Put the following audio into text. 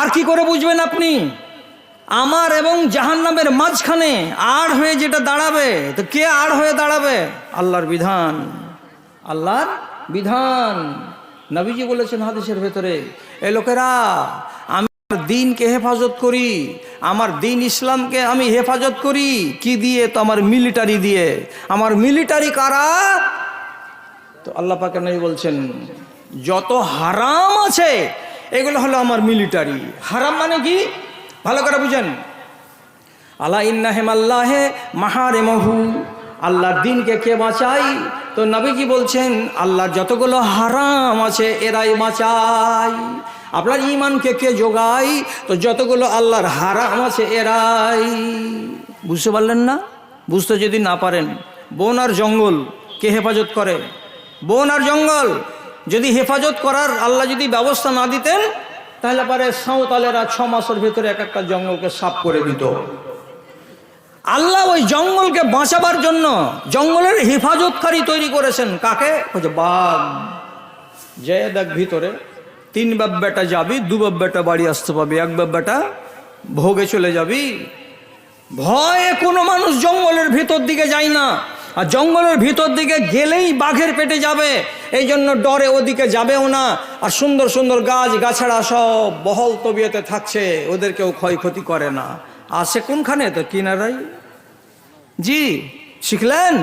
আর কি করে বুঝবেন আপনি? আমার এবং জাহান্নামের মাঝখানে আড় হয়ে যেটা দাঁড়াবে, তো কে আড় হয়ে দাঁড়াবে? আল্লাহর বিধান। আল্লাহর বিধান। নবীজি বলেছেন হাদিসের ভেতরে, এ লোকেরা, আমি দিনকে হেফাজত করি, আমার দিন ইসলামকে আমি হেফাজত করি। কি দিয়ে? তো আমার মিলিটারি দিয়ে। আমার মিলিটারি কারা? তো আল্লাহ পাকে নবী বলছেন, যত হারাম আছে এগুলো হলো আমার মিলিটারি। হারাম মানে কি? ভালো করে বুঝেন। আল্লাহ আল্লাহে মাহারে মহু আল্লাহর দিনকে কে বাঁচাই তো নবীজি বলছেন? আল্লাহর যতগুলো হারাম আছে, এরাই বাঁচাই আপনার ইমানকে কে যোগাই তো যতগুলো আল্লাহর হারাম আছে, এরাই। বুঝতে পারলেন না? বুঝতে যদি না পারেন, বন আর জঙ্গল কে হেফাজত করে? বন আর জঙ্গল। যদি হেফাজত করার আল্লাহ যদি ব্যবস্থা না দিতেন, তাহলে পারে সাঁওতালেরা ছ মাসের ভিতরে এক একটা জঙ্গলকে সাফ করে দিত। আল্লাহ ওই জঙ্গলকে বাঁচাবার জন্য জঙ্গলের হেফাজতকারী তৈরি করেছেন। কাকে? বাঘ। যে দেখ ভিতরে, তিন বেটা যাবি, দু বেটা বাড়ি আসতে পাবি, এক বেটা ভোগে চলে যাবি। ভয়ে কোনো মানুষ জঙ্গলের ভিতর দিকে যায় না। আর জঙ্গলের ভিতর দিকে গেলেই বাঘের পেটে যাবে। এই জন্য ডরে ওদিকে যাবেও না। আর সুন্দর সুন্দর গাছ গাছড়া সব বহল তবিয়তে থাকছে। ওদের কেউ ক্ষয়ক্ষতি করে না। আর সে কোনখানে? তো কিনারাই জি, শিখলেন?